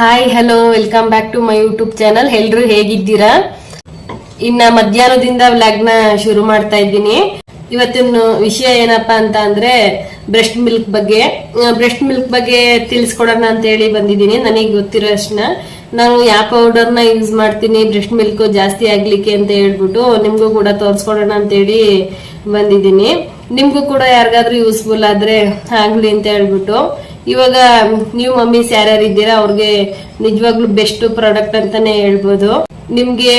Hi hello welcome back to my YouTube channel ಎಲ್ರು ಹೇಗಿದ್ದೀರಾ? ಇನ್ನ ಮಧ್ಯಾಹ್ನದಿಂದ ವ್ಲಾಗ್ನ ಶುರು ಮಾಡ್ತಾ ಇದ್ದೀನಿ. ಇವತ್ತಿನ ವಿಷಯ ಏನಪ್ಪಾ ಅಂತ ಅಂದ್ರೆ ಬ್ರೆಸ್ಟ್ ಮಿಲ್ಕ್ ಬಗ್ಗೆ. ಬ್ರೆಸ್ಟ್ ಮಿಲ್ಕ್ ಬಗ್ಗೆ ತಿಳಿಸ್ಕೊಡೋಣ ಅಂತ ಹೇಳಿ ಬಂದಿದ್ದೀನಿ, ನನಗೆ ಗೊತ್ತಿರೋ ಅಷ್ಟನ್ನ. ನಾನು ಯಾವ ಪೌಡರ್ನ ಯೂಸ್ ಮಾಡ್ತೀನಿ ಬ್ರೆಸ್ಟ್ ಮಿಲ್ಕ್ ಜಾಸ್ತಿ ಆಗ್ಲಿಕ್ಕೆ ಅಂತ ಹೇಳ್ಬಿಟ್ಟು ನಿಮ್ಗೂ ಕೂಡ ತೋರಿಸ್ಕೊಡೋಣ ಅಂತ ಹೇಳಿ ಬಂದಿದ್ದೀನಿ. ನಿಮ್ಗೂ ಕೂಡ ಯಾರಿಗಾದ್ರೂ ಯೂಸ್ಫುಲ್ ಆದ್ರೆ ಆಗ್ಲಿ ಅಂತ ಹೇಳ್ಬಿಟ್ಟು. ಇವಾಗ ನೀವು ಮಮ್ಮೀಸ್ ಯಾರ್ಯಾರು ಇದ್ದೀರಾ ಅವ್ರಿಗೆ ನಿಜವಾಗ್ಲೂ ಬೆಸ್ಟ್ ಪ್ರಾಡಕ್ಟ್ ಅಂತಾನೆ ಹೇಳ್ಬೋದು. ನಿಮ್ಗೆ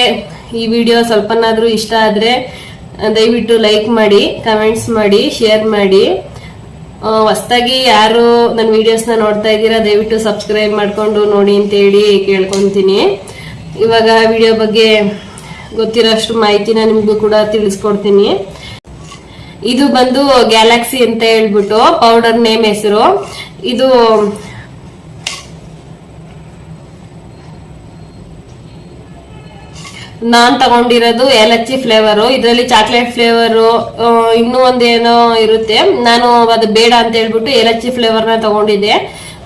ಈ ವಿಡಿಯೋ ಸ್ವಲ್ಪನಾದ್ರೂ ಇಷ್ಟ ಆದ್ರೆ, ದಯವಿಟ್ಟು ಲೈಕ್ ಮಾಡಿ, ಕಮೆಂಟ್ಸ್ ಮಾಡಿ, ಶೇರ್ ಮಾಡಿ. ಹೊಸ್ದಾಗಿ ಯಾರು ನನ್ನ ವಿಡಿಯೋಸ್ನ ನೋಡ್ತಾ ಇದ್ದೀರಾ, ದಯವಿಟ್ಟು ಸಬ್ಸ್ಕ್ರೈಬ್ ಮಾಡ್ಕೊಂಡು ನೋಡಿ ಅಂತ ಹೇಳಿ ಕೇಳ್ಕೊಂತೀನಿ. ಇವಾಗ ವಿಡಿಯೋ ಬಗ್ಗೆ ಗೊತ್ತಿರೋಷ್ಟು ಮಾಹಿತಿನ ನಿಮ್ಗೂ ಕೂಡ ತಿಳಿಸ್ಕೊಡ್ತೀನಿ. ಇದು ಬಂದು ಗ್ಯಾಲಕ್ಸಿ ಅಂತ ಹೇಳ್ಬಿಟ್ಟು ಪೌಡರ್ ನೇಮ್ ಹೆಸರು. ಇದು ನಾನ್ ತಗೊಂಡಿರೋದು ಏಲಚ್ಚಿ ಫ್ಲೇವರು ಇದರಲ್ಲಿ ಚಾಕ್ಲೇಟ್ ಫ್ಲೇವರು ಇನ್ನೂ ಒಂದೇನೋ ಇರುತ್ತೆ. ನಾನು ಅದು ಬೇಡ ಅಂತ ಹೇಳ್ಬಿಟ್ಟು ಏಲಕ್ಕಿ ಫ್ಲೇವರ್ನ ತಗೊಂಡಿದ್ದೆ.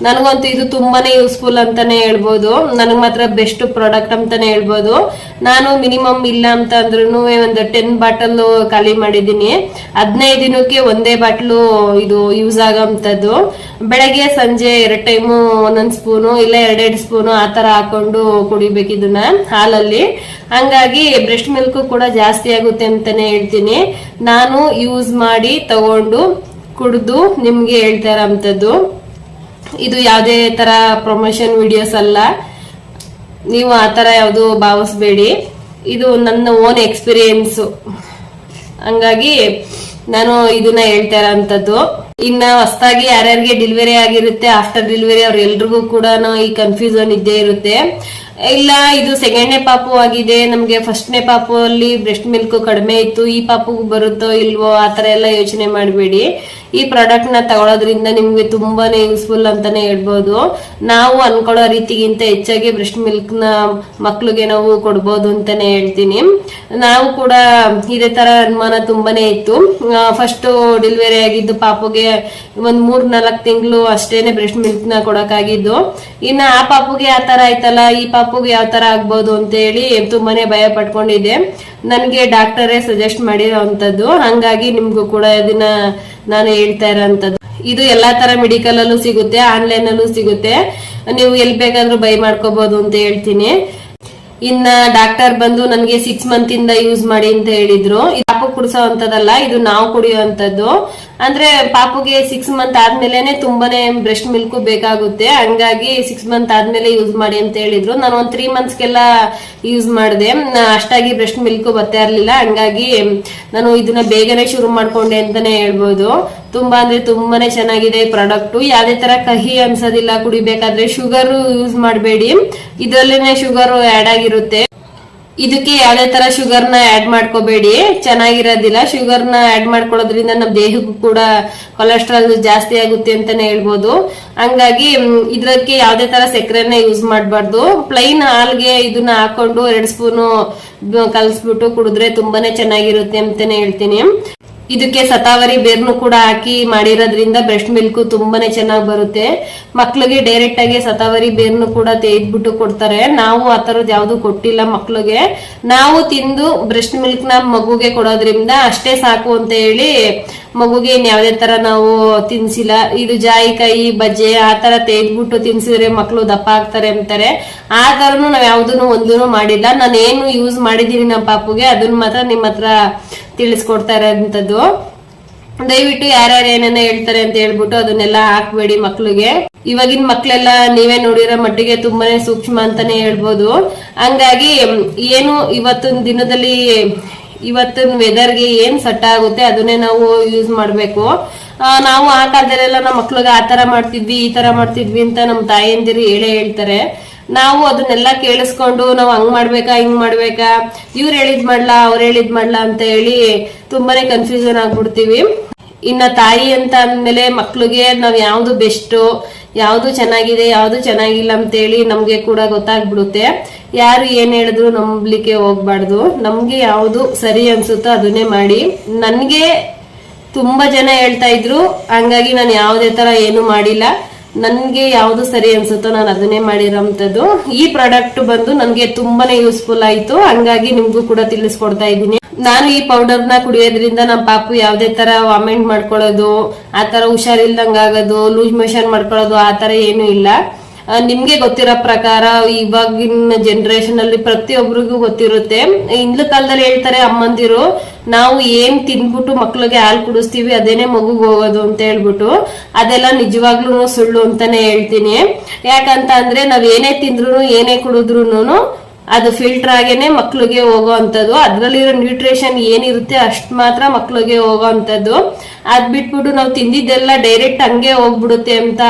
ನನಗಂತೂ ಇದು ತುಂಬಾನೇ ಯೂಸ್ಫುಲ್ ಅಂತಾನೆ ಹೇಳ್ಬೋದು. ನನಗೆ ಮಾತ್ರ ಬೆಸ್ಟ್ ಪ್ರಾಡಕ್ಟ್ ಅಂತಾನೆ ಹೇಳ್ಬೋದು. ನಾನು ಮಿನಿಮಮ್ ಇಲ್ಲ ಅಂತ ಅಂದ್ರೂ ಒಂದು ಟೆನ್ ಬಾಟಲ್ ಖಾಲಿ ಮಾಡಿದ್ದೀನಿ. ಹದಿನೈದು ದಿನಕ್ಕೆ ಒಂದೇ ಬಾಟ್ಲು ಇದು ಯೂಸ್ ಆಗೋಂಥದ್ದು ಬೆಳಗ್ಗೆ, ಸಂಜೆ ಎರಡು ಟೈಮು ಒಂದೊಂದು ಸ್ಪೂನು ಇಲ್ಲ ಎರಡೆರಡು ಸ್ಪೂನು ಆ ಥರ ಹಾಕೊಂಡು ಕುಡಿಬೇಕು ಇದನ್ನ ಹಾಲಲ್ಲಿ. ಹಂಗಾಗಿ ಬ್ರೆಸ್ಟ್ ಮಿಲ್ಕ್ ಕೂಡ ಜಾಸ್ತಿ ಆಗುತ್ತೆ ಅಂತಾನೆ ಹೇಳ್ತೀನಿ. ನಾನು ಯೂಸ್ ಮಾಡಿ ತಗೊಂಡು ಕುಡಿದು ನಿಮ್ಗೆ ಹೇಳ್ತಾ ಇರೋಂಥದ್ದು. ಇದು ಯಾವುದೇ ತರ ಪ್ರಮೋಷನ್ ವಿಡಿಯೋಸ್ ಅಲ್ಲ. ನೀವು ಆ ಥರ ಯಾವುದು ಭಾವಿಸ್ಬೇಡಿ. ಇದು ನನ್ನ ಓನ್ ಎಕ್ಸ್ಪೀರಿಯನ್ಸ್ ಹಂಗಾಗಿ ನಾನು ಇದನ್ನ ಹೇಳ್ತಾ ಇರೋಂಥದ್ದು. ಇನ್ನ ಹೊಸದಾಗಿ ಯಾರ್ಯಾರಿಗೆ ಡೆಲಿವರಿ ಆಗಿರುತ್ತೆ ಆಫ್ಟರ್ ಡೆಲಿವರಿ ಅವ್ರ ಎಲ್ರಿಗೂ ಕೂಡ ಈ ಕನ್ಫ್ಯೂಸನ್ ಇದ್ದೇ ಇರುತ್ತೆ. ಇಲ್ಲ, ಇದು ಸೆಕೆಂಡ್ನೇ ಪಾಪು ಆಗಿದೆ. ನಮ್ಗೆ ಫಸ್ಟ್ನೇ ಪಾಪು ಅಲ್ಲಿ ಬ್ರೆಸ್ಟ್ ಮಿಲ್ಕ್ ಕಡಿಮೆ ಇತ್ತು. ಈ ಪಾಪುಗೂ ಬರುತ್ತೋ ಇಲ್ವೋ ಆ ಥರ ಎಲ್ಲ ಯೋಚನೆ ಮಾಡಬೇಡಿ. ಈ ಪ್ರಾಡಕ್ಟ್ನ ತಗೊಳೋದ್ರಿಂದ ನಿಮ್ಗೆ ತುಂಬಾನೇ ಯೂಸ್ಫುಲ್ ಅಂತಾನೆ ಹೇಳ್ಬೋದು. ನಾವು ಅನ್ಕೊಳ್ಳೋ ರೀತಿಗಿಂತ ಹೆಚ್ಚಾಗಿ ಬ್ರೆಸ್ಟ್ ಮಿಲ್ಕ್ನ ಮಕ್ಳಿಗೆ ನಾವು ಕೊಡ್ಬೋದು ಅಂತಾನೆ ಹೇಳ್ತೀನಿ. ನಾವು ಕೂಡ ಇದೇ ತರ ಅನುಮಾನ ತುಂಬಾನೇ ಇತ್ತು. ಫಸ್ಟ್ ಡೆಲಿವರಿ ಆಗಿದ್ದು ಪಾಪುಗೆ ಒಂದ್ ಮೂರ್ ನಾಲ್ಕು ತಿಂಗಳು ಅಷ್ಟೇನೆ ಬ್ರೆಸ್ಟ್ ಮಿಲ್ಕ್ನ ಕೊಡಕ್ಕಾಗಿದ್ದು. ಇನ್ನ ಆ ಪಾಪುಗೆ ಆ ತರ ಆಯ್ತಲ್ಲ, ಈ ಪಾಪುಗೆ ಯಾವ ತರ ಆಗ್ಬೋದು ಅಂತ ಹೇಳಿ ತುಂಬಾನೇ ಭಯ ಪಟ್ಕೊಂಡಿದ್ದೆ. ನನಗೆ ಡಾಕ್ಟರೇ ಸಜೆಸ್ಟ್ ಮಾಡಿರೋಂಥದ್ದು. ಹಂಗಾಗಿ ನಿಮ್ಗೂ ಕೂಡ ಇದನ್ನ ನಾನು ಹೇಳ್ತಾ ಇರೋಂಥದ್ದು. ಇದು ಎಲ್ಲಾ ತರ ಮೆಡಿಕಲ್ ಅಲ್ಲೂ ಸಿಗುತ್ತೆ ಆನ್ಲೈನ್ ಅಲ್ಲೂ ಸಿಗುತ್ತೆ. ನೀವು ಎಲ್ಲಿ ಬೇಕಾದ್ರೂ ಬೈ ಮಾಡ್ಕೋಬಹುದು ಅಂತ ಹೇಳ್ತೀನಿ. ಇನ್ನ ಡಾಕ್ಟರ್ ಬಂದು ನನಗೆ ಸಿಕ್ಸ್ ಮಂತ್ ಇಂದ ಯೂಸ್ ಮಾಡಿ ಅಂತ ಹೇಳಿದ್ರು. ಪಾಪು ಕುಡಿಸೋವಂಥದ್ದಲ್ಲ, ಇದು ನಾವು ಕುಡಿಯುವಂತದ್ದು ಅಂದ್ರೆ ಪಾಪುಗೆ ಸಿಕ್ಸ್ ಮಂತ್ ಆದ್ಮೇಲೆನೆ ತುಂಬಾನೇ ಬ್ರೆಸ್ಟ್ ಮಿಲ್ಕ್ ಬೇಕಾಗುತ್ತೆ. ಹಂಗಾಗಿ ಸಿಕ್ಸ್ ಮಂತ್ ಆದ್ಮೇಲೆ ಯೂಸ್ ಮಾಡಿ ಅಂತ ಹೇಳಿದ್ರು. ನಾನು ಒಂದ್ ತ್ರೀ ಮಂತ್ಸ್ಗೆಲ್ಲ ಯೂಸ್ ಮಾಡಿದೆ. ಅಷ್ಟಾಗಿ ಬ್ರೆಸ್ಟ್ ಮಿಲ್ಕ್ ಬರ್ತಾ ಇರ್ಲಿಲ್ಲ. ಹಂಗಾಗಿ ನಾನು ಇದನ್ನ ಬೇಗನೆ ಶುರು ಮಾಡ್ಕೊಂಡೆ ಅಂತಾನೆ ಹೇಳ್ಬೋದು. ತುಂಬಾ ಅಂದ್ರೆ ತುಂಬಾನೇ ಚೆನ್ನಾಗಿದೆ ಪ್ರಾಡಕ್ಟ್ ಯಾವ್ದೇ ತರ ಕಹಿ ಅನ್ಸೋದಿಲ್ಲ, ಕುಡಿಬೇಕಾದ್ರೆ ಶುಗರ್ ಯೂಸ್ ಮಾಡಬೇಡಿ. ಇದರಲ್ಲೇನೆ ಶುಗರ್ ಆಡ್ ಆಗಿರುತ್ತೆ. ಇದಕ್ಕೆ ಯಾವ್ದೇ ತರ ಶುಗರ್ನ ಆಡ್ ಮಾಡ್ಕೋಬೇಡಿ. ಚೆನ್ನಾಗಿರೋದಿಲ್ಲ. ಶುಗರ್ನ ಆಡ್ ಮಾಡ್ಕೊಳ್ಳೋದ್ರಿಂದ ನಮ್ಮ ದೇಹಕ್ಕೂ ಕೂಡ ಕೊಲೆಸ್ಟ್ರಾಲ್ ಜಾಸ್ತಿ ಆಗುತ್ತೆ ಅಂತಾನೆ ಹೇಳ್ಬೋದು. ಹಂಗಾಗಿ ಇದಕ್ಕೆ ಯಾವ್ದೇ ತರ ಸಕ್ಕರೆನ ಯೂಸ್ ಮಾಡಬಾರ್ದು. ಪ್ಲೈನ್ ಹಾಲ್ಗೆ ಇದನ್ನ ಹಾಕೊಂಡು ಎರಡು ಸ್ಪೂನು ಕಲಸ್ಬಿಟ್ಟು ಕುಡಿದ್ರೆ ತುಂಬಾನೇ ಚೆನ್ನಾಗಿರುತ್ತೆ ಅಂತಾನೆ ಹೇಳ್ತೀನಿ. ಇದಕ್ಕೆ ಸತಾವರಿ ಬೇರ್ನು ಕೂಡ ಹಾಕಿ ಮಾಡಿರೋದ್ರಿಂದ ಬ್ರೆಸ್ಟ್ ಮಿಲ್ಕ್ ತುಂಬಾನೇ ಚೆನ್ನಾಗಿ ಬರುತ್ತೆ. ಮಕ್ಳಿಗೆ ಡೈರೆಕ್ಟ್ ಆಗಿ ಸತಾವರಿ ಬೇರ್ನು ಕೂಡ ತೆಗೆದ್ಬಿಟ್ಟು ಕೊಡ್ತಾರೆ. ನಾವು ಆ ತರದ್ ಯಾವ್ದು ಕೊಟ್ಟಿಲ್ಲ ಮಕ್ಳಿಗೆ. ನಾವು ತಿಂದು ಬ್ರೆಸ್ಟ್ ಮಿಲ್ಕ್ನ ಮಗುಗೆ ಕೊಡೋದ್ರಿಂದ ಅಷ್ಟೇ ಸಾಕು ಅಂತ ಹೇಳಿ ಮಗುಗೆ ಇನ್ ಯಾವ್ದೇ ತರ ನಾವು ತಿನ್ಸಿಲ್ಲ. ಇದು ಜಾಯಿಕಾಯಿ ಬಜ್ಜೆ ಆ ತರ ತೆಗೆದ್ಬಿಟ್ಟು ತಿನ್ಸಿದ್ರೆ ಮಕ್ಳು ದಪ್ಪ ಆಗ್ತಾರೆ ಅಂತಾರೆ. ಆ ತರನು ನಾವ್ ಯಾವ್ದನ್ನು ಒಂದೂ ಮಾಡಿಲ್ಲ. ನಾನು ಏನು ಯೂಸ್ ಮಾಡಿದೀನಿ ನಮ್ಮ ಪಾಪುಗೆ ಅದನ್ನ ಮಾತ್ರ ನಿಮ್ಮ ಹತ್ರ ತಿಳಿಸ್ಕೊಡ್ತಾ ಇರೋಂಥದ್ದು ದಯವಿಟ್ಟು ಯಾರ್ಯಾರು ಏನೇನ ಹೇಳ್ತಾರೆ ಅಂತ ಹೇಳ್ಬಿಟ್ಟು ಅದನ್ನೆಲ್ಲ ಹಾಕ್ಬೇಡಿ ಮಕ್ಳಿಗೆ. ಇವಾಗಿನ ಮಕ್ಳೆಲ್ಲ ನೀವೇ ನೋಡಿರೋ ಮಟ್ಟಿಗೆ ತುಂಬಾನೇ ಸೂಕ್ಷ್ಮ ಅಂತಾನೆ ಹೇಳ್ಬೋದು. ಹಂಗಾಗಿ ಏನು ಇವತ್ತಿನ ದಿನದಲ್ಲಿ, ಇವತ್ತಿನ ವೆದರ್ಗೆ ಏನ್ ಸೆಟ್ ಆಗುತ್ತೆ ಅದನ್ನೇ ನಾವು ಯೂಸ್ ಮಾಡ್ಬೇಕು. ನಾವು ಆ ಕಾಲದಲ್ಲೆಲ್ಲ ನಮ್ಮ ಮಕ್ಳಿಗೆ ಆ ತರ ಮಾಡ್ತಿದ್ವಿ, ಈ ತರ ಮಾಡ್ತಿದ್ವಿ ಅಂತ ನಮ್ಮ ತಾಯಿಯಂದಿರು ಹೇಳೇ ಹೇಳ್ತಾರೆ. ನಾವು ಅದನ್ನೆಲ್ಲ ಕೇಳಿಸ್ಕೊಂಡು ನಾವು ಹಂಗ್ ಮಾಡ್ಬೇಕಾ, ಹಿಂಗ್ ಮಾಡ್ಬೇಕಾ? ಇವ್ರು ಹೇಳಿದ್ ಮಾಡ್ಲಾ, ಅವ್ರು ಹೇಳಿದ್ ಮಾಡ್ಲಾ ಅಂತ ಹೇಳಿ ತುಂಬಾನೇ ಕನ್ಫ್ಯೂಷನ್ ಆಗ್ಬಿಡ್ತೀವಿ. ಇನ್ನ ತಾಯಿ ಅಂತ ಅಂದ್ಮೇಲೆ ಮಕ್ಳಿಗೆ ನಾವ್ ಯಾವ್ದು ಬೆಸ್ಟ್ ಯಾವ್ದು ಚೆನ್ನಾಗಿದೆ, ಯಾವ್ದು ಚೆನ್ನಾಗಿಲ್ಲ ಅಂತೇಳಿ ನಮ್ಗೆ ಕೂಡ ಗೊತ್ತಾಗ್ಬಿಡುತ್ತೆ. ಯಾರು ಏನ್ ಹೇಳಿದ್ರು ನಂಬ್ಲಿಕ್ಕೆ ಹೋಗ್ಬಾರ್ದು. ನಮ್ಗೆ ಯಾವ್ದು ಸರಿ ಅನ್ಸುತ್ತೋ ಅದನ್ನೇ ಮಾಡಿ. ನನ್ಗೆ ತುಂಬಾ ಜನ ಹೇಳ್ತಾ ಇದ್ರು, ಹಂಗಾಗಿ ನಾನು ಯಾವ್ದೇ ತರ ಏನು ಮಾಡಿಲ್ಲ. ನನ್ಗೆ ಯಾವ್ದು ಸರಿ ಅನ್ಸುತ್ತೋ ನಾನು ಅದನ್ನೇ ಮಾಡಿರೋಂಥದ್ದು. ಈ ಪ್ರಾಡಕ್ಟ್ ಬಂದು ನನಗೆ ತುಂಬಾನೇ ಯೂಸ್ಫುಲ್ ಆಯ್ತು. ಹಂಗಾಗಿ ನಿಮ್ಗೂ ಕೂಡ ತಿಳಿಸ್ಕೊಡ್ತಾ ಇದ್ದೀನಿ. ನಾನು ಈ ಪೌಡರ್ನ ಕುಡಿಯೋದ್ರಿಂದ ನಮ್ಮ ಪಾಪು ಯಾವುದೇ ತರ ವಾಮಿಟ್ ಮಾಡ್ಕೊಳ್ಳೋದು, ಆ ತರ ಹುಷಾರಿಲ್ದಂಗಾಗೋದು ಲೂಸ್ ಮೋಷನ್ ಮಾಡ್ಕೊಳ್ಳೋದು, ಆ ತರ ಏನು ಇಲ್ಲ. ನಿಮ್ಗೆ ಗೊತ್ತಿರೋ ಪ್ರಕಾರ ಇವಾಗಿನ ಜನರೇಷನ್ ಅಲ್ಲಿ ಪ್ರತಿಯೊಬ್ಬರಿಗೂ ಗೊತ್ತಿರುತ್ತೆ. ಹಿಂದ್ಲ ಕಾಲದಲ್ಲಿ ಹೇಳ್ತಾರೆ, ಅಮ್ಮಂದಿರು, ನಾವು ಏನ್ ತಿನ್ಬಿಟ್ಟು ಮಕ್ಳಿಗೆ ಹಾಲು ಕುಡಿಸ್ತೀವಿ, ಅದೇನೆ ಮಗುಗ್ ಹೋಗೋದು ಅಂತ ಹೇಳ್ಬಿಟ್ಟು. ಅದೆಲ್ಲ ನಿಜವಾಗ್ಲೂ ಸುಳ್ಳು ಅಂತಾನೆ ಹೇಳ್ತೀನಿ. ಯಾಕಂತ ಅಂದ್ರೆ ನಾವ್ ಏನೇ ತಿಂದ್ರು ಏನೇ ಕುಡಿದ್ರು ಅದು ಫಿಲ್ಟರ್ ಆಗೇನೆ ಮಕ್ಳಿಗೆ ಹೋಗೋ ಅದ್ರಲ್ಲಿರೋ ನ್ಯೂಟ್ರಿಷನ್ ಏನಿರುತ್ತೆ ಅಷ್ಟು ಮಾತ್ರ ಮಕ್ಳಿಗೆ ಹೋಗೋ ಅಂತದ್ದು ಅದ್ ಬಿಟ್ಬಿಟ್ಟು ನಾವು ತಿಂದಿದ್ದೆಲ್ಲ ಡೈರೆಕ್ಟ್ ಹಂಗೆ ಹೋಗ್ಬಿಡುತ್ತೆ ಅಂತ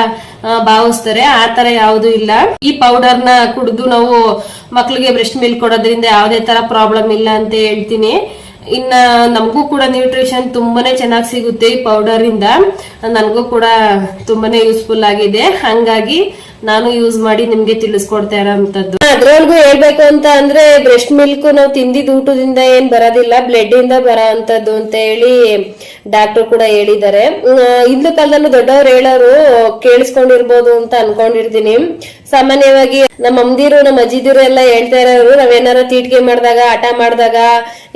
ಭಾವಿಸ್ತಾರೆ. ಆ ತರ ಯಾವ್ದು ಇಲ್ಲ. ಈ ಪೌಡರ್ನ ಕುಡಿದು ನಾವು ಮಕ್ಳಿಗೆ ಬ್ರೆಸ್ಟ್ ಮಿಲ್ಕ್ ಕೊಡೋದ್ರಿಂದ ಯಾವುದೇ ತರ ಪ್ರಾಬ್ಲಮ್ ಇಲ್ಲ ಅಂತ ಹೇಳ್ತೀನಿ. ಇನ್ನ ನಮಗೂ ಕೂಡ ನ್ಯೂಟ್ರಿಷನ್ ತುಂಬಾನೇ ಚೆನ್ನಾಗಿ ಸಿಗುತ್ತೆ ಈ ಪೌಡರ್ ಇಂದ ನನಗೂ ಕೂಡ ತುಂಬಾನೇ ಯೂಸ್ಫುಲ್ ಆಗಿದೆ. ಹಂಗಾಗಿ ನಾನು ಯೂಸ್ ಮಾಡಿ ನಿಮ್ಗೆ ತಿಳಿಸ್ಕೊಡ್ತಾ ಇರೋಂಥದ್ದು ಅದ್ರೊಳಗೂ ಹೇಳ್ಬೇಕು ಅಂತ ಅಂದ್ರೆ ಬ್ರೆಸ್ಟ್ ಮಿಲ್ಕ್ ನಾವು ತಿಂದಿದ್ ಊಟದಿಂದ ಏನ್ ಬರೋದಿಲ್ಲ ಬ್ಲಡ್ ಇಂದ ಬರೋ ಅಂತದ್ದು ಅಂತ ಹೇಳಿ ಡಾಕ್ಟರ್ ಕೂಡ ಹೇಳಿದ್ದಾರೆ. ಇಂದು ಕಾಲದಲ್ಲೂ ದೊಡ್ಡವ್ರು ಹೇಳೋರು ಕೇಳಿಸ್ಕೊಂಡಿರ್ಬೋದು ಅಂತ ಅನ್ಕೊಂಡಿರ್ತೀನಿ. ಸಾಮಾನ್ಯವಾಗಿ ನಮ್ಮ ಅಮ್ದಿರು, ನಮ್ಮ ಅಜ್ಜಿದಿರು ಎಲ್ಲ ಹೇಳ್ತಾ ಇರೋರು ನಾವೇನಾರ ತೀಟ್ಗೆ ಮಾಡಿದಾಗ, ಆಟ ಮಾಡಿದಾಗ,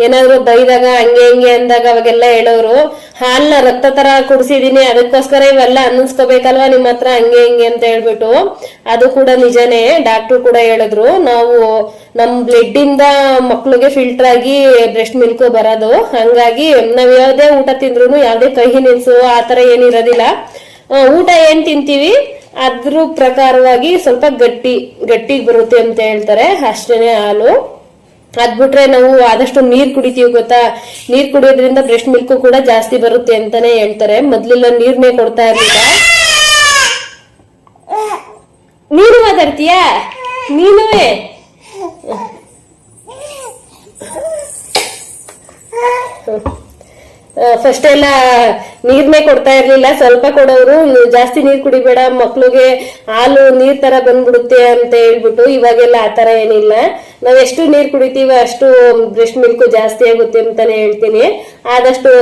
ಏನಾದ್ರು ಬೈದಾಗ, ಹಂಗೆ ಹಿಂಗೆ ಅಂದಾಗ ಅವಾಗೆಲ್ಲ ಹೇಳೋರು, ಹಾಲ್ನ ರಕ್ತ ತರ ಕುಡಿಸಿದೀನಿ, ಅದಕ್ಕೋಸ್ಕರ ಇವೆಲ್ಲ ಅನ್ನಿಸ್ಕೋಬೇಕಲ್ವಾ ನಿಮ್ಮ ಹತ್ರ, ಹಂಗೆ ಹಿಂಗೆ ಅಂತ ಹೇಳ್ಬಿಟ್ಟು. ಅದು ಕೂಡ ನಿಜನೇ, ಡಾಕ್ಟ್ರು ಕೂಡ ಹೇಳಿದ್ರು, ನಾವು ನಮ್ ಬ್ಲಡ್ ಇಂದ ಮಕ್ಳಿಗೆ ಫಿಲ್ಟರ್ ಆಗಿ ಬ್ರೆಸ್ಟ್ ಮಿಲ್ಕ್ ಬರೋದು. ಹಂಗಾಗಿ ನಾವ್ ಯಾವ್ದೇ ಊಟ ತಿಂದ್ರು ಯಾವ್ದೇ ಕಹಿ ನಿಲ್ಸು ಆತರ ಏನಿರೋದಿಲ್ಲ. ಊಟ ಏನ್ ತಿಂತೀವಿ? ಅದ್ರ ಪ್ರಕಾರವಾಗಿ ಸ್ವಲ್ಪ ಗಟ್ಟಿ, ಗಟ್ಟಿಗೆ ಬರುತ್ತೆ ಅಂತ ಹೇಳ್ತಾರೆ. ಅಷ್ಟೇನೆ ಹಾಲು. ಅದ್ ಬಿಟ್ರೆ ನಾವು ಆದಷ್ಟು ನೀರ್ ಕುಡಿತೀವಿ ಗೊತ್ತಾ? ನೀರ್ ಕುಡಿಯೋದ್ರಿಂದ ಬ್ರೆಸ್ಟ್ ಮಿಲ್ಕ್ ಕೂಡ ಜಾಸ್ತಿ ಬರುತ್ತೆ ಅಂತಾನೆ ಹೇಳ್ತಾರೆ. ಮೊದ್ಲೆಲ್ಲ ನೀರ್ನೇ ಕೊಡ್ತಾ ಇರ್ಲಿಲ್ಲ. ನೀನು ಮಾತಾಡ್ತೀಯಾ? ನೀನುವೇ? ಫಸ್ಟ್ ಎಲ್ಲ ನೀರ್ನೇ ಕೊಡ್ತಾ ಇರ್ಲಿಲ್ಲ. ಸ್ವಲ್ಪ ಕೊಡೋರು ಜಾಸ್ತಿ ನೀರ್ ಕುಡಿಬೇಡ, ಮಕ್ಳಿಗೆ ಹಾಲು ನೀರ್ ತರ ಬಂದ್ಬಿಡುತ್ತೆ ಅಂತ ಹೇಳ್ಬಿಟ್ಟು ಇವಾಗೆಲ್ಲ ಆ ತರ ಏನಿಲ್ಲ. ನಾವ್ ಎಷ್ಟು ನೀರ್ ಕುಡಿತೀವಿ ಅಷ್ಟು ಬ್ರೆಸ್ಟ್ ಮಿಲ್ಕ್ ಜಾಸ್ತಿ ಆಗುತ್ತೆ ಅಂತಾನೆ ಹೇಳ್ತೀನಿ. ಆದಷ್ಟು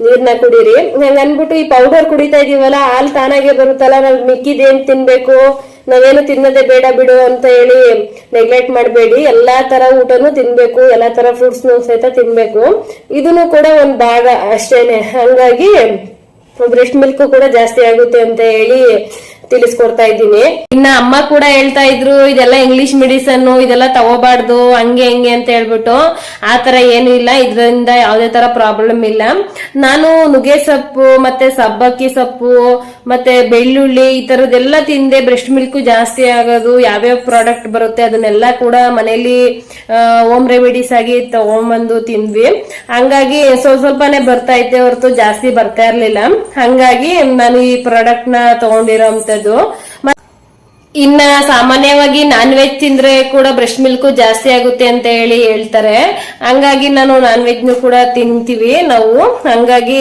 ನೀರ್ನ ಕುಡೀರಿ. ಹಂಗ ಅನ್ಬಿಟ್ಟು ಈ ಪೌಡರ್ ಕುಡಿತಾ ಇದೀವಲ್ಲ, ಹಾಲು ತಾನಾಗೆ ಬರುತ್ತಲ್ಲ, ನಾವ್ ಮಿಕ್ಕಿದೇನ್ ತಿನ್ಬೇಕು? ನಾವೇನು ತಿನ್ನೋದೇ ಬೇಡ ಬಿಡು ಅಂತ ಹೇಳಿ ನೆಗ್ಲೆಕ್ಟ್ ಮಾಡಬೇಡಿ. ಎಲ್ಲಾ ತರ ಊಟನು ತಿನ್ಬೇಕು, ಎಲ್ಲಾ ತರ ಫ್ರೂಟ್ಸ್ನು ಸಹಿತ ತಿನ್ಬೇಕು. ಇದನ್ನು ಕೂಡ ಒಂದ್ ಭಾಗ ಅಷ್ಟೇನೆ. ಹಂಗಾಗಿ, ಬ್ರೆಸ್ಟ್ ಮಿಲ್ಕ್ ಕೂಡ ಜಾಸ್ತಿ ಆಗುತ್ತೆ ಅಂತ ಹೇಳಿ ತಿಳಿಸ್ಕೊಡ್ತಾ ಇದ್ದೀನಿ. ಇನ್ನ ಅಮ್ಮ ಕೂಡ ಹೇಳ್ತಾ ಇದ್ರು, ಇದೆಲ್ಲ ಇಂಗ್ಲಿಷ್ ಮೆಡಿಸನ್ ಇದೆಲ್ಲ ತಗೋಬಾರ್ದು, ಹಂಗೆ ಹಂಗೆ ಅಂತ ಹೇಳ್ಬಿಟ್ಟು ಆ ತರ ಏನು ಇಲ್ಲ. ಇದರಿಂದ ಯಾವ್ದೇ ತರ ಪ್ರಾಬ್ಲಮ್ ಇಲ್ಲ. ನಾನು ನುಗ್ಗೆ ಸೊಪ್ಪು, ಮತ್ತೆ ಸಬ್ಬಕ್ಕಿ ಸೊಪ್ಪು, ಮತ್ತೆ ಬೆಳ್ಳುಳ್ಳಿ ಈ ತರದೆಲ್ಲ ತಿಂದೆ. ಬ್ರೆಸ್ಟ್ ಮಿಲ್ಕ್ ಜಾಸ್ತಿ ಆಗೋದು, ಯಾವ್ಯಾವ ಪ್ರಾಡಕ್ಟ್ ಬರುತ್ತೆ ಅದನ್ನೆಲ್ಲ ಕೂಡ ಮನೇಲಿ ಹೋಮ್ ರೆಮಿಡೀಸ್ ಆಗಿ ತಗೊಂಬಂದು ತಿಂದ್ವಿ. ಹಂಗಾಗಿ ಸ್ವಲ್ಪ ಸ್ವಲ್ಪನೇ ಬರ್ತಾ ಇದ್ದೆ ಹೊರತು ಜಾಸ್ತಿ ಬರ್ತಾ ಇರ್ಲಿಲ್ಲ. ಹಂಗಾಗಿ ನಾನು ಈ ಪ್ರಾಡಕ್ಟ್ನ ತಗೊಂಡಿರೋಂಥದ್ದು ಮತ್ತ್ ಇನ್ನ ಸಾಮಾನ್ಯವಾಗಿ ನಾನ್ ವೆಜ್ ತಿಂದ್ರೆ ಕೂಡ ಬ್ರೆಸ್ಟ್ ಮಿಲ್ಕ್ ಜಾಸ್ತಿ ಆಗುತ್ತೆ ಅಂತ ಹೇಳಿ ಹೇಳ್ತಾರೆ. ಹಂಗಾಗಿ ನಾನು ನಾನ್ ವೆಜ್ ಕೂಡ ತಿಂತೀವಿ ನಾವು. ಹಂಗಾಗಿ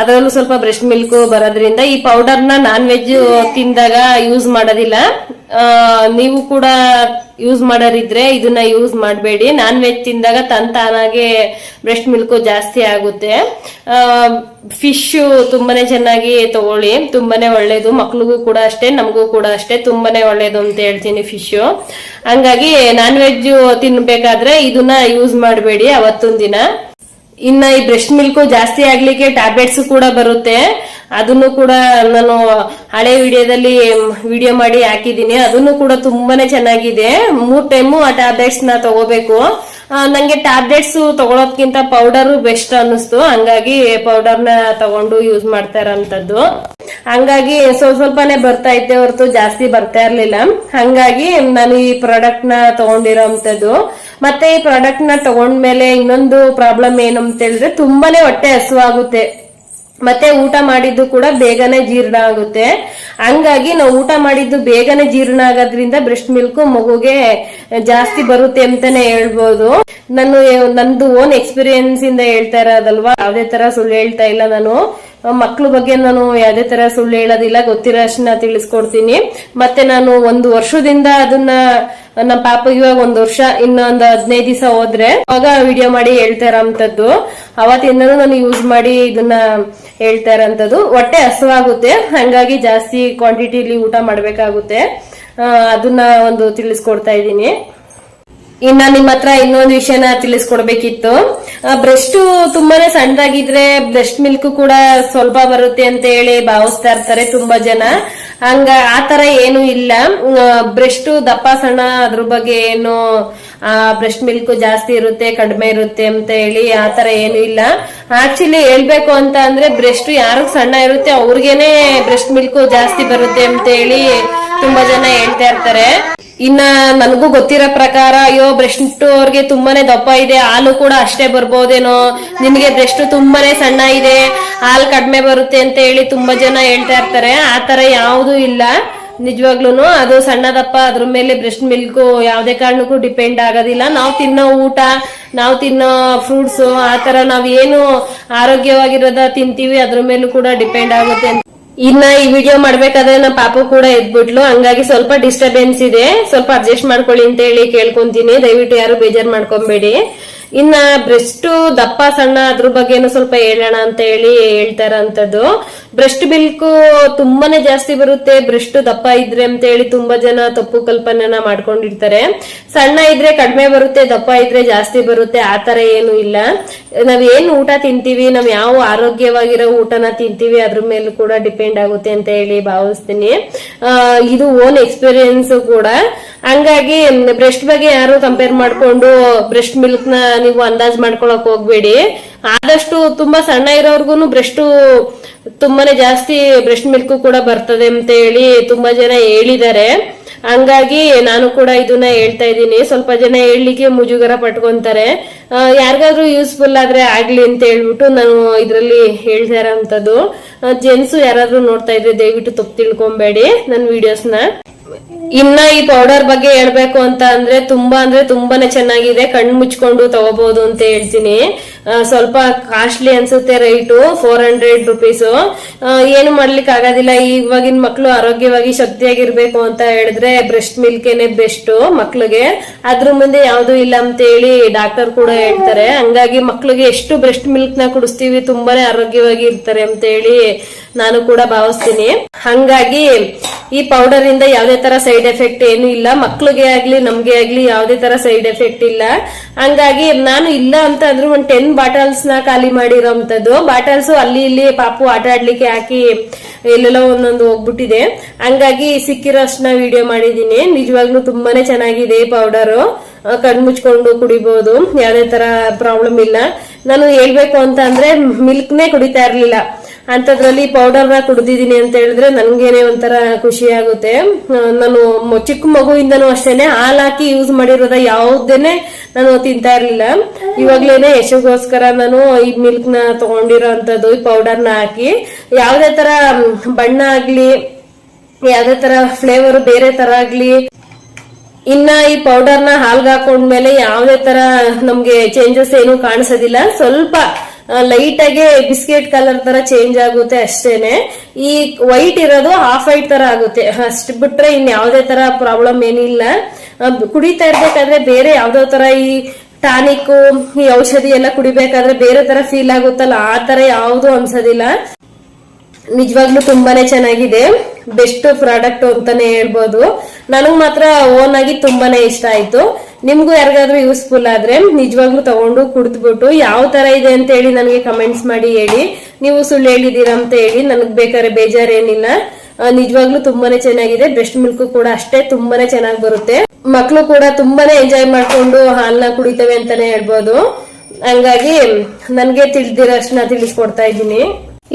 ಅದರಲ್ಲೂ ಸ್ವಲ್ಪ ಬ್ರೆಸ್ಟ್ ಮಿಲ್ಕ್ ಬರೋದ್ರಿಂದ ಈ ಪೌಡರ್ನ ನಾನ್ ವೆಜ್ ತಿಂದಾಗ ಯೂಸ್ ಮಾಡೋದಿಲ್ಲ. ನೀವು ಕೂಡ ಯೂಸ್ ಮಾಡೋರಿದ್ರೆ ಇದನ್ನ ಯೂಸ್ ಮಾಡಬೇಡಿ. ನಾನ್ ವೆಜ್ ತಿಂದಾಗ ತನ್ ತಾನಾಗೆ ಬ್ರೆಸ್ಟ್ ಮಿಲ್ಕ್ ಜಾಸ್ತಿ ಆಗುತ್ತೆ. ಫಿಶ್ ತುಂಬಾನೇ ಚೆನ್ನಾಗಿ ತಗೊಳ್ಳಿ. ತುಂಬಾನೇ ಒಳ್ಳೇದು. ಮಕ್ಳಿಗೂ ಕೂಡ ಅಷ್ಟೇ, ನಮಗೂ ಕೂಡ ಅಷ್ಟೇ. ತುಂಬಾನೇ ಒಳ್ಳೇದು ಅಂತ ಹೇಳ್ತೀನಿ ಫಿಶ್ ಹಂಗಾಗಿ ನಾನ್ ವೆಜ್ ತಿನ್ಬೇಕಾದ್ರೆ ಇದನ್ನ ಯೂಸ್ ಮಾಡಬೇಡಿ ಅವತ್ತೊಂದಿನ. ದಿನ ಇನ್ನ ಈ ಬ್ರೆಸ್ಟ್ ಮಿಲ್ಕ್ ಜಾಸ್ತಿ ಆಗ್ಲಿಕ್ಕೆ ಟ್ಯಾಬ್ಲೆಟ್ಸ್ ಕೂಡ ಬರುತ್ತೆ. ಅದನ್ನು ಕೂಡ ನಾನು ಹಳೆ ವಿಡಿಯೋದಲ್ಲಿ ವಿಡಿಯೋ ಮಾಡಿ ಹಾಕಿದ್ದೀನಿ. ಅದನ್ನು ಕೂಡ ತುಂಬಾನೇ ಚೆನ್ನಾಗಿದೆ. ಮೂರ್ ಟೈಮು ಆ ಟ್ಯಾಬ್ಲೆಟ್ಸ್ನ ತಗೋಬೇಕು. ನಂಗೆ ಟ್ಯಾಬ್ಲೆಟ್ಸ್ ತಗೊಳೋದ್ಕಿಂತ ಪೌಡರ್ ಬೆಸ್ಟ್ ಅನ್ನಿಸ್ತು. ಹಂಗಾಗಿ ಪೌಡರ್ನ ತಗೊಂಡು ಯೂಸ್ ಮಾಡ್ತಾ ಇರೋಂಥದ್ದು. ಹಂಗಾಗಿ ಸ್ವಲ್ಪ ಸ್ವಲ್ಪನೇ ಬರ್ತಾ ಇದ್ದೆ ಹೊರತು ಜಾಸ್ತಿ ಬರ್ತಾ ಇರ್ಲಿಲ್ಲ. ಹಂಗಾಗಿ ನಾನು ಈ ಪ್ರಾಡಕ್ಟ್ನ ತಗೊಂಡಿರೋಂಥದ್ದು ಮತ್ತೆ ಈ ಪ್ರಾಡಕ್ಟ್ನ ತಗೊಂಡ್ಮೇಲೆ ಇನ್ನೊಂದು ಪ್ರಾಬ್ಲಮ್ ಏನು ಅಂತ ಹೇಳಿದ್ರೆ ತುಂಬಾನೇ ಹೊಟ್ಟೆ ಹಸುವಾಗುತ್ತೆ. ಮತ್ತೆ ಊಟ ಮಾಡಿದ್ದು ಕೂಡ ಬೇಗನೆ ಜೀರ್ಣ ಆಗುತ್ತೆ. ಹಂಗಾಗಿ ನಾವು ಊಟ ಮಾಡಿದ್ದು ಬೇಗನೆ ಜೀರ್ಣ ಆಗೋದ್ರಿಂದ ಬ್ರೆಸ್ಟ್ ಮಿಲ್ಕ್ ಮಗುಗೆ ಜಾಸ್ತಿ ಬರುತ್ತೆ ಅಂತಾನೆ ಹೇಳ್ಬೋದು. ನಾನು, ನಂದು ಓನ್ ಎಕ್ಸ್ಪೀರಿಯನ್ಸ್ ಇಂದ ಹೇಳ್ತಾ ಇರೋದಲ್ವಾ? ಯಾವ್ದೇ ತರ ಸುಳ್ಳು ಹೇಳ್ತಾ ಇಲ್ಲ ನಾನು. ಮಕ್ಳ ಬಗ್ಗೆ ನಾನು ಯಾವುದೇ ತರ ಸುಳ್ಳು ಹೇಳೋದಿಲ್ಲ ಗೊತ್ತಿರೋಷ್ಟನ್ನ ತಿಳಿಸ್ಕೊಡ್ತೀನಿ. ಮತ್ತೆ ನಾನು ಒಂದು ವರ್ಷದಿಂದ ಅದನ್ನ, ನಮ್ಮ ಪಾಪ ಇವಾಗ ಒಂದ್ ವರ್ಷ, ಇನ್ನೊಂದು ಹದಿನೈದು ದಿವಸ ಹೋದ್ರೆ, ಅವಾಗ ವಿಡಿಯೋ ಮಾಡಿ ಹೇಳ್ತಾ ಇರೋಂಥದ್ದು. ಅವತ್ತಿಂದನೂ ನಾನು ಯೂಸ್ ಮಾಡಿ ಇದನ್ನ ಹೇಳ್ತಾ ಇರೋಂಥದ್ದು. ಹೊಟ್ಟೆ ಹಸುವಾಗುತ್ತೆ, ಹಂಗಾಗಿ ಜಾಸ್ತಿ ಕ್ವಾಂಟಿಟಿಲಿ ಊಟ ಮಾಡ್ಬೇಕಾಗುತ್ತೆ. ಅದನ್ನ ಒಂದು ತಿಳಿಸ್ಕೊಡ್ತಾ ಇದ್ದೀನಿ. ಇನ್ನ ನಿಮ್ಮ ಹತ್ರ ಇನ್ನೊಂದು ವಿಷಯನ ತಿಳಿಸ್ಕೊಡ್ಬೇಕಿತ್ತು. ಬ್ರೆಸ್ಟ್ ತುಂಬಾನೇ ಸಣ್ಣದಾಗಿದ್ರೆ ಬ್ರೆಸ್ಟ್ ಮಿಲ್ಕ್ ಕೂಡ ಸ್ವಲ್ಪ ಬರುತ್ತೆ ಅಂತ ಹೇಳಿ ಭಾವಿಸ್ತಾ ಇರ್ತಾರೆ ತುಂಬಾ ಜನ. ಹಂಗ ಆತರ ಏನು ಇಲ್ಲ. ಬ್ರೆಸ್ಟ್ ದಪ್ಪ ಸಣ್ಣ ಅದ್ರ ಬಗ್ಗೆ ಏನು ಬ್ರೆಸ್ಟ್ ಮಿಲ್ಕ್ ಜಾಸ್ತಿ ಇರುತ್ತೆ, ಕಡಿಮೆ ಇರುತ್ತೆ ಅಂತ ಹೇಳಿ ಆತರ ಏನು ಇಲ್ಲ. ಆಕ್ಚುಲಿ ಹೇಳ್ಬೇಕು ಅಂತ ಅಂದ್ರೆ ಬ್ರೆಸ್ಟ್ ಯಾರು ಸಣ್ಣ ಇರುತ್ತೆ ಅವ್ರಿಗೇನೆ ಬ್ರೆಸ್ಟ್ ಮಿಲ್ಕ್ ಜಾಸ್ತಿ ಬರುತ್ತೆ ಅಂತ ಹೇಳಿ ತುಂಬಾ ಜನ ಹೇಳ್ತಾ ಇರ್ತಾರೆ. ಇನ್ನ ನನಗೂ ಗೊತ್ತಿರೋ ಪ್ರಕಾರ ಅಯ್ಯೋ ಬ್ರೆಸ್ಟ್ ಅವ್ರಿಗೆ ತುಂಬಾನೇ ದಪ್ಪ ಇದೆ, ಹಾಲು ಕೂಡ ಅಷ್ಟೇ ಬರ್ಬೋದೇನೋ, ನಿಮಗೆ ಬ್ರೆಸ್ಟ್ ತುಂಬಾನೇ ಸಣ್ಣ ಇದೆ, ಹಾಲು ಕಡಿಮೆ ಬರುತ್ತೆ ಅಂತ ಹೇಳಿ ತುಂಬಾ ಜನ ಹೇಳ್ತಾ ಇರ್ತಾರೆ. ಆತರ ಯಾವುದು ಇಲ್ಲ. ನಿಜವಾಗ್ಲೂ ಅದು ಸಣ್ಣ ದಪ್ಪ ಅದ್ರ ಮೇಲೆ ಬ್ರೆಸ್ಟ್ ಮಿಲ್ಕ್ ಯಾವ್ದೇ ಕಾರಣಕ್ಕೂ ಡಿಪೆಂಡ್ ಆಗೋದಿಲ್ಲ. ನಾವು ತಿನ್ನೋ ಊಟ, ನಾವು ತಿನ್ನೋ ಫ್ರೂಟ್ಸ್ ಆತರ ನಾವ್ ಏನು ಆರೋಗ್ಯವಾಗಿರೋದ ತಿಂತೀವಿ, ಅದ್ರ ಮೇಲೂ ಕೂಡ ಡಿಪೆಂಡ್ ಆಗುತ್ತೆ ಇನ್ನ ಈ ವಿಡಿಯೋ ಮಾಡ್ಬೇಕಾದ್ರೆ ನಮ್ಮ ಪಾಪು ಕೂಡ ಎದ್ಬಿಟ್ಲು. ಹಂಗಾಗಿ ಸ್ವಲ್ಪ ಡಿಸ್ಟರ್ಬೆನ್ಸ್ ಇದೆ. ಸ್ವಲ್ಪ ಅಡ್ಜಸ್ಟ್ ಮಾಡ್ಕೊಳ್ಳಿ ಅಂತ ಹೇಳಿ ಕೇಳ್ಕೊಂತೀನಿ. ದಯವಿಟ್ಟು ಯಾರು ಬೇಜಾರ್ ಮಾಡ್ಕೊಂಬೇಡಿ. ಇನ್ನ ಬ್ರೆಸ್ಟ್ ದಪ್ಪ ಸಣ್ಣ ಅದ್ರ ಬಗ್ಗೆನು ಸ್ವಲ್ಪ ಹೇಳೋಣ ಅಂತ ಹೇಳಿ ಹೇಳ್ತಾರ ಅಂತದ್ದು ಬ್ರೆಸ್ಟ್ ಮಿಲ್ಕ್ ತುಂಬಾನೇ ಜಾಸ್ತಿ ಬರುತ್ತೆ. ಬ್ರೆಸ್ಟ್ ದಪ್ಪ ಇದ್ರೆ ಅಂತ ಹೇಳಿ ತುಂಬಾ ಜನ ತಪ್ಪು ಕಲ್ಪನೆನ ಮಾಡ್ಕೊಂಡಿರ್ತಾರೆ. ಸಣ್ಣ ಇದ್ರೆ ಕಡಿಮೆ ಬರುತ್ತೆ, ದಪ್ಪ ಇದ್ರೆ ಜಾಸ್ತಿ ಬರುತ್ತೆ. ಆತರ ಏನು ಇಲ್ಲ. ನಾವ್ ಏನ್ ಊಟ ತಿಂತೀವಿ, ನಾವ್ ಯಾವ ಆರೋಗ್ಯವಾಗಿರೋ ಊಟನ ತಿಂತೀವಿ, ಅದ್ರ ಮೇಲೂ ಕೂಡ ಡಿಪೆಂಡ್ ಆಗುತ್ತೆ ಅಂತ ಹೇಳಿ ಭಾವಿಸ್ತೀನಿ. ಇದು ಓನ್ ಎಕ್ಸ್ಪೀರಿಯನ್ಸ್ ಕೂಡ. ಹಂಗಾಗಿ, ಬ್ರೆಸ್ಟ್ ಬಗ್ಗೆ ಯಾರು ಕಂಪೇರ್ ಮಾಡ್ಕೊಂಡು ಬ್ರೆಸ್ಟ್ ಮಿಲ್ಕ್ನ ನೀವು ಅಂದಾಜ್ ಮಾಡ್ಕೊಳಕ್ ಹೋಗ್ಬೇಡಿ. ಆದಷ್ಟು ತುಂಬಾ ಸಣ್ಣ ಇರೋರ್ಗು ಬ್ರೆಸ್ಟ್ ತುಂಬಾನೇ ಜಾಸ್ತಿ ಬ್ರೆಸ್ಟ್ ಮಿಲ್ಕ್ ಕೂಡ ಬರ್ತದೆ ಅಂತ ಹೇಳಿ ತುಂಬಾ ಜನ ಹೇಳಿದ್ದಾರೆ. ಹಂಗಾಗಿ ನಾನು ಕೂಡ ಇದನ್ನ ಹೇಳ್ತಾ ಇದ್ದೀನಿ. ಸ್ವಲ್ಪ ಜನ ಹೇಳಲಿಕ್ಕೆ ಮುಜುಗರ ಪಟ್ಕೊಂತಾರೆ. ಯಾರಿಗಾದ್ರೂ ಯೂಸ್ಫುಲ್ ಆದ್ರೆ ಆಗ್ಲಿ ಅಂತ ಹೇಳ್ಬಿಟ್ಟು ನಾನು ಇದ್ರಲ್ಲಿ ಹೇಳ್ತಾ ಇರೋಂಥದ್ದು. ಜೆಂಟ್ಸ್ ಯಾರಾದ್ರೂ ನೋಡ್ತಾ ಇದ್ರೆ ದಯವಿಟ್ಟು ತಪ್ಪು ತಿಳ್ಕೊಬೇಡಿ ನನ್ನ ವಿಡಿಯೋಸ್ನ ಇನ್ನ ಈ ಪೌಡರ್ ಬಗ್ಗೆ ಹೇಳ್ಬೇಕು ಅಂತ ಅಂದ್ರೆ ತುಂಬಾ ಅಂದ್ರೆ ತುಂಬಾನೇ ಚೆನ್ನಾಗಿದೆ. ಕಣ್ಣು ಮುಚ್ಕೊಂಡು ತಗೋಬಹುದು ಅಂತ ಹೇಳ್ತೀನಿ. ಸ್ವಲ್ಪ ಕಾಸ್ಟ್ಲಿ ಅನ್ಸುತ್ತೆ ರೈಟು ಫೋರ್ ಹಂಡ್ರೆಡ್ ರುಪೀಸ್ ಏನು ಮಾಡ್ಲಿಕ್ಕೆ ಆಗೋದಿಲ್ಲ. ಇವಾಗಿನ ಮಕ್ಳು ಆರೋಗ್ಯವಾಗಿ ಶಕ್ತಿಯಾಗಿರ್ಬೇಕು ಅಂತ ಹೇಳಿದ್ರೆ ಬ್ರೆಸ್ಟ್ ಮಿಲ್ಕೇನೆ ಬೆಸ್ಟ್ ಮಕ್ಳಿಗೆ. ಅದ್ರ ಮುಂದೆ ಯಾವ್ದು ಇಲ್ಲ ಅಂತ ಹೇಳಿ ಡಾಕ್ಟರ್ ಕೂಡ ಹೇಳ್ತಾರೆ. ಹಂಗಾಗಿ ಮಕ್ಳಿಗೆ ಎಷ್ಟು ಬ್ರೆಸ್ಟ್ ಮಿಲ್ಕ್ನ ಕುಡಿಸ್ತೀವಿ ತುಂಬಾನೇ ಆರೋಗ್ಯವಾಗಿ ಇರ್ತಾರೆ ಅಂತ ಹೇಳಿ ನಾನು ಕೂಡ ಭಾವಿಸ್ತೀನಿ. ಹಂಗಾಗಿ ಈ ಪೌಡರ್ ಇಂದ ಯಾವ್ದೇ ತರ ಸೈಡ್ ಎಫೆಕ್ಟ್ ಏನು ಇಲ್ಲ. ಮಕ್ಳಿಗೆ ಆಗ್ಲಿ, ನಮ್ಗೆ ಆಗ್ಲಿ ಯಾವ್ದೇ ತರ ಸೈಡ್ ಎಫೆಕ್ಟ್ ಇಲ್ಲ. ಹಂಗಾಗಿ ನಾನು ಇಲ್ಲ ಅಂತ ಅಂದ್ರೆ ಒಂದ್ ಟೆನ್ ಬಾಟಲ್ಸ್ನ ಖಾಲಿ ಮಾಡಿರೋಂಥದ್ದು. ಬಾಟಲ್ಸ್ ಅಲ್ಲಿ ಇಲ್ಲಿ ಪಾಪು ಆಟ ಆಡ್ಲಿಕ್ಕೆ ಹಾಕಿ ಎಲ್ಲೆಲ್ಲೋ ಒಂದೊಂದು ಹೋಗ್ಬಿಟ್ಟಿದೆ. ಹಂಗಾಗಿ ಸಿಕ್ಕಿರೋಷ್ಟನ್ನ ವಿಡಿಯೋ ಮಾಡಿದೀನಿ ನಿಜವಾಗ್ಲೂ ತುಂಬಾನೇ ಚೆನ್ನಾಗಿದೆ ಈ ಪೌಡರು ಕಣ್ಣು ಮುಚ್ಕೊಂಡು ಕುಡಿಬಹುದು ಯಾವ್ದೇ ತರ ಪ್ರಾಬ್ಲಮ್ ಇಲ್ಲ. ನಾನು ಹೇಳ್ಬೇಕು ಅಂತ ಅಂದ್ರೆ ಮಿಲ್ಕ್ನೇ ಕುಡಿತಾ ಇರ್ಲಿಲ್ಲ. ಅಂತದ್ರಲ್ಲಿ ಪೌಡರ್ನ ಕುಡ್ದಿದೀನಿ ಅಂತ ಹೇಳಿದ್ರೆ ನನ್ಗೇನೆ ಒಂಥರ ಖುಷಿ ಆಗುತ್ತೆ. ನಾನು ಚಿಕ್ಕ ಮಗುವಿಂದನೂ ಅಷ್ಟೇನೆ ಹಾಲ್ ಹಾಕಿ ಯೂಸ್ ಮಾಡಿರೋದ ಯಾವ್ದೇನೆ ನಾನು ತಿಂತಾ ಇರ್ಲಿಲ್ಲ. ಇವಾಗ್ಲೇನೆ ಯಶಗೋಸ್ಕರ ನಾನು ಈ ಮಿಲ್ಕ್ನ ತಗೊಂಡಿರೋ ಅಂತದ್ದು ಈ ಪೌಡರ್ನ ಹಾಕಿ. ಯಾವ್ದೇ ತರ ಬಣ್ಣ ಆಗ್ಲಿ, ಯಾವ್ದೇ ತರ ಫ್ಲೇವರ್ ಬೇರೆ ತರ ಆಗ್ಲಿ, ಇನ್ನ ಈ ಪೌಡರ್ನ ಹಾಲ್ಗೆ ಹಾಕೊಂಡ್ಮೇಲೆ ಯಾವ್ದೇ ತರ ನಮ್ಗೆ ಚೇಂಜಸ್ ಏನು ಕಾಣಿಸೋದಿಲ್ಲ. ಸ್ವಲ್ಪ ಲೈಟ್ ಆಗಿ ಬಿಸ್ಕೆಟ್ ಕಲರ್ ತರ ಚೇಂಜ್ ಆಗುತ್ತೆ ಅಷ್ಟೇನೆ. ಈ ವೈಟ್ ಇರೋದು ಹಾಫ್ ವೈಟ್ ತರ ಆಗುತ್ತೆ. ಅಷ್ಟ್ ಬಿಟ್ರೆ ಇನ್ ಯಾವ್ದೇ ತರ ಪ್ರಾಬ್ಲಮ್ ಏನಿಲ್ಲ. ಕುಡಿತಾ ಇರ್ಬೇಕಾದ್ರೆ ಬೇರೆ ಯಾವ್ದೋ ತರ ಈ ಟಾನಿಕ್ ಈ ಔಷಧಿ ಎಲ್ಲ ಕುಡಿಬೇಕಾದ್ರೆ ಬೇರೆ ತರ ಫೀಲ್ ಆಗುತ್ತಲ್ಲ, ಆ ತರ ಯಾವ್ದು ಅನ್ಸೋದಿಲ್ಲ. ನಿಜವಾಗ್ಲೂ ತುಂಬಾನೇ ಚೆನ್ನಾಗಿದೆ. ಬೆಸ್ಟ್ ಪ್ರಾಡಕ್ಟ್ ಅಂತಾನೆ ಹೇಳ್ಬೋದು. ನನಗ್ ಮಾತ್ರ ಓನ್ ಆಗಿ ತುಂಬಾನೇ ಇಷ್ಟ ಆಯ್ತು. ನಿಮ್ಗೂ ಯಾರಿಗಾದ್ರೂ ಯೂಸ್ಫುಲ್ ಆದ್ರೆ ನಿಜವಾಗ್ಲೂ ತಗೊಂಡು ಕುಡಿದ್ಬಿಟ್ಟು ಯಾವ ತರ ಇದೆ ಅಂತ ಹೇಳಿ ನನಗೆ ಕಮೆಂಟ್ಸ್ ಮಾಡಿ ಹೇಳಿ. ನೀವು ಸುಳ್ಳು ಹೇಳಿದೀರಾ ಅಂತ ಹೇಳಿ ನನಗೆ ಬೇಕಾದ್ರೆ ಬೇಜಾರೇನಿಲ್ಲ. ನಿಜವಾಗ್ಲೂ ತುಂಬಾನೇ ಚೆನ್ನಾಗಿದೆ. ಬ್ರೆಸ್ಟ್ ಮಿಲ್ಕ್ ಕೂಡ ಅಷ್ಟೇ ತುಂಬಾನೇ ಚೆನ್ನಾಗಿ ಬರುತ್ತೆ. ಮಕ್ಕಳು ಕೂಡ ತುಂಬಾನೇ ಎಂಜಾಯ್ ಮಾಡ್ಕೊಂಡು ಹಾಲ್ನ ಕುಡಿತವೆ ಅಂತಾನೆ ಹೇಳ್ಬೋದು. ಹಂಗಾಗಿ ನನ್ಗೆ ತಿಳಿದಿರೋ ಅಷ್ಟನ್ನ ತಿಳಿಸ್ಕೊಡ್ತಾ ಇದ್ದೀನಿ.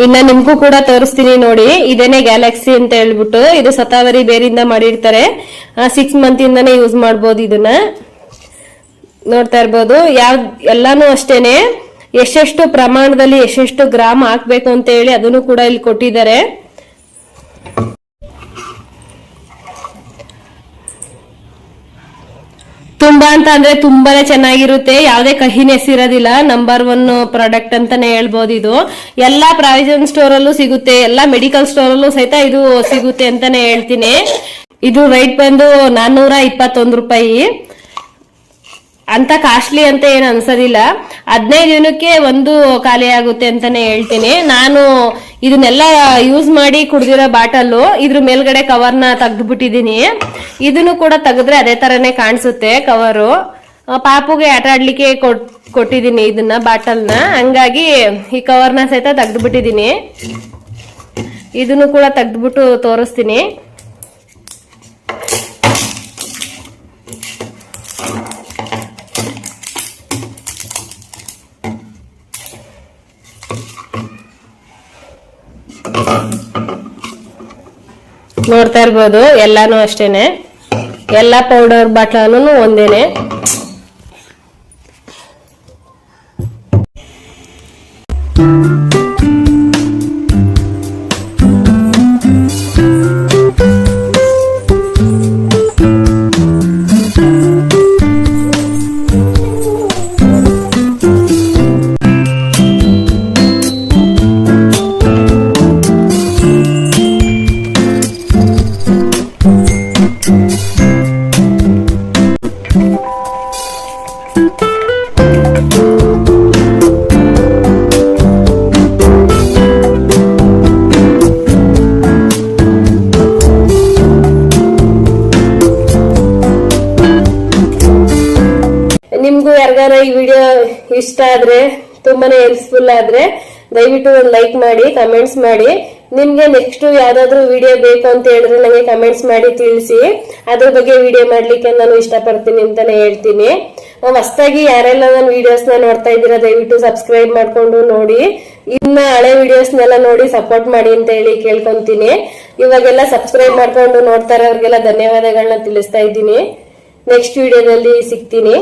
ಇನ್ನ ನಿಮ್ಗೂ ಕೂಡ ತೋರಿಸ್ತೀನಿ ನೋಡಿ. ಇದೇನೆ ಗ್ಯಾಲಕ್ಸಿ ಅಂತ ಹೇಳ್ಬಿಟ್ಟು ಇದು ಸತಾವರಿ ಬೇರಿಂದ ಮಾಡಿರ್ತಾರೆ. ಸಿಕ್ಸ್ ಮಂತ್ ಇಂದಾನೆ ಯೂಸ್ ಮಾಡ್ಬೋದು ಇದನ್ನ. ನೋಡ್ತಾ ಇರ್ಬೋದು. ಯಾವ, ಎಲ್ಲಾನು ಅಷ್ಟೇನೆ. ಎಷ್ಟೆಷ್ಟು ಪ್ರಮಾಣದಲ್ಲಿ ಎಷ್ಟೆಷ್ಟು ಗ್ರಾಮ್ ಹಾಕ್ಬೇಕು ಅಂತ ಹೇಳಿ ಅದನ್ನು ಕೂಡ ಇಲ್ಲಿ ಕೊಟ್ಟಿದ್ದಾರೆ. ತುಂಬಾ ಅಂತ ಅಂದ್ರೆ ತುಂಬಾನೇ ಚೆನ್ನಾಗಿರುತ್ತೆ. ಯಾವುದೇ ಕಹಿನೆಸ್ ಇರೋದಿಲ್ಲ ನಂಬರ್ ಒನ್ ಪ್ರಾಡಕ್ಟ್ ಅಂತಾನೆ ಹೇಳ್ಬೋದು ಇದು. ಎಲ್ಲಾ ಪ್ರಾವಿಷನ್ ಸ್ಟೋರ್ ಅಲ್ಲೂ ಸಿಗುತ್ತೆ. ಎಲ್ಲಾ ಮೆಡಿಕಲ್ ಸ್ಟೋರ್ ಅಲ್ಲೂ ಸಹಿತ ಇದು ಸಿಗುತ್ತೆ ಅಂತಾನೆ ಹೇಳ್ತೀನಿ. ಇದು ರೈಟ್ ಬಂದು ನಾನ್ನೂರ ಇಪ್ಪತ್ತೊಂದು ರೂಪಾಯಿ. ಅಂತ ಕಾಸ್ಟ್ಲಿ ಅಂತ ಏನು ಅನ್ಸೋದಿಲ್ಲ. ಹದಿನೈದು ದಿನಕ್ಕೆ ಒಂದು ಖಾಲಿ ಆಗುತ್ತೆ ಅಂತಾನೆ ಹೇಳ್ತೀನಿ. ನಾನು ಇದನ್ನೆಲ್ಲ ಯೂಸ್ ಮಾಡಿ ಕುಡ್ದಿರೋ ಬಾಟಲ್ಲು ಇದ್ರ ಮೇಲ್ಗಡೆ ಕವರ್ನ ತೆಗ್ದ್ಬಿಟ್ಟಿದೀನಿ ಇದನ್ನು ಕೂಡ ತೆಗೆದ್ರೆ ಅದೇ ತರನೇ ಕಾಣಿಸುತ್ತೆ ಕವರು ಪಾಪುಗೆ ಆಟ ಆಡ್ಲಿಕ್ಕೆ ಕೊಟ್, ಕೊಟ್ಟಿದ್ದೀನಿ ಇದನ್ನ, ಬಾಟಲ್ನ. ಹಂಗಾಗಿ ಈ ಕವರ್ನ ಸಹಿತ ತೆಗ್ದ್ಬಿಟ್ಟಿದೀನಿ ಇದನ್ನು ಕೂಡ ತೆಗ್ದ್ಬಿಟ್ಟು ತೋರಿಸ್ತೀನಿ. ನೋಡ್ತಾ ಇರ್ಬೋದು ಎಲ್ಲಾನು ಅಷ್ಟೇನೆ. ಎಲ್ಲ ಪೌಡರ್ ಬಾಟ್ಲನು ಒಂದೇನೆ. ನಿಮ್ಗೂ ಯಾರಿಗಾರ ಈ ವಿಡಿಯೋ ಇಷ್ಟ ಆದ್ರೆ ತುಂಬಾನೇ ಹೆಲ್ಪ್ಫುಲ್ ಆದ್ರೆ ದಯವಿಟ್ಟು ಒಂದು ಲೈಕ್ ಮಾಡಿ ಕಮೆಂಟ್ಸ್ ಮಾಡಿ. ನಿಮ್ಗೆ ನೆಕ್ಸ್ಟ್ ಯಾವ್ದಾದ್ರು ವಿಡಿಯೋ ಬೇಕು ಅಂತ ಹೇಳಿದ್ರೆ ನನಗೆ ಕಮೆಂಟ್ಸ್ ಮಾಡಿ ತಿಳಿಸಿ. ಅದ್ರ ಬಗ್ಗೆ ವಿಡಿಯೋ ಮಾಡ್ಲಿಕ್ಕೆ ನಾನು ಇಷ್ಟಪಡ್ತೀನಿ ಅಂತಾನೆ ಹೇಳ್ತೀನಿ. ಹೊಸದಾಗಿ ಯಾರೆಲ್ಲ ನನ್ನ ವಿಡಿಯೋಸ್ನ ನೋಡ್ತಾ ಇದ್ದೀರಾ, ದಯವಿಟ್ಟು ಸಬ್ಸ್ಕ್ರೈಬ್ ಮಾಡ್ಕೊಂಡು ನೋಡಿ. ಇನ್ನ ಹಳೆ ವಿಡಿಯೋಸ್ನೆಲ್ಲ ನೋಡಿ ಸಪೋರ್ಟ್ ಮಾಡಿ ಅಂತ ಹೇಳಿ ಕೇಳ್ಕೊಂತೀನಿ. ಇವಾಗೆಲ್ಲ ಸಬ್ಸ್ಕ್ರೈಬ್ ಮಾಡ್ಕೊಂಡು ನೋಡ್ತಾರೆ ಅವ್ರಿಗೆಲ್ಲ ಧನ್ಯವಾದಗಳನ್ನ ತಿಳಿಸ್ತಾ ಇದ್ದೀನಿ. ನೆಕ್ಸ್ಟ್ ವಿಡಿಯೋದಲ್ಲಿ ಸಿಗ್ತೀನಿ.